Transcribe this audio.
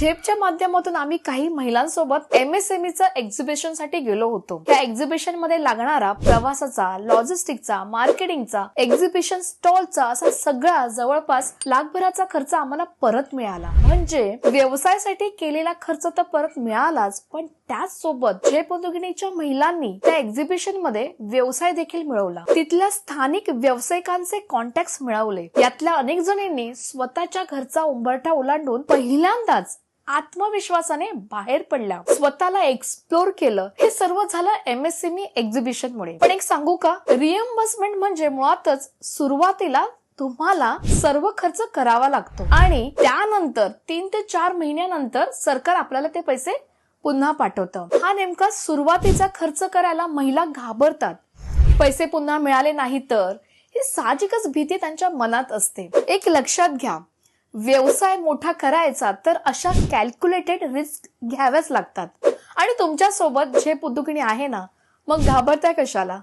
झेपच्या माध्यमातून आम्ही काही महिलांसोबत एम एस एम च्या एक्झिबिशनसाठी गेलो होतो. त्या एक्झिबिशनमध्ये लागणारा प्रवासाचा लॉजिस्टिकचा मार्केटिंगचा एक्झिबिशन स्टॉलचा असा सगळा जवळपास लाखभराचा खर्च आम्हाला परत मिळाला. म्हणजे व्यवसायासाठी केलेला खर्च तर परत मिळालाच पण त्याच सोबत झेप उद्योगिनीच्या महिलांनी त्या एक्झिबिशनमध्ये व्यवसाय देखील मिळवला. तिथल्या स्थानिक व्यावसायिकांचे कॉन्टॅक्ट मिळवले. यातल्या अनेक जणींनी स्वतःच्या घरचा उंबरठा ओलांडून पहिल्यांदाच आत्मविश्वासाने बाहेर पडल्या. स्वतःला एक्सप्लोर केलं. हे सर्व झालं एमएसएमई एक्झिबिशन मुळे. पण एक सांगू का? रिएम्बर्समेंट म्हणजे मुळातच सुरुवातीला तुम्हाला सर्व खर्च करावा लागतो. आणि त्यानंतर तीन ते चार महिन्यानंतर सरकार आपल्याला ते पैसे पुन्हा पाठवतं. हा नेमका सुरुवातीचा खर्च करायला महिला घाबरतात. पैसे पुन्हा मिळाले नाही तर ही साहजिकच भीती त्यांच्या मनात असते. एक लक्षात घ्या. व्यवसाय मोठा करायचा तर अशा कॅल्क्युलेटेड रिस्क घ्याव्याच लागतात. आणि तुमच्यासोबत जे झेप आहे ना मग घाबरताय कशाला?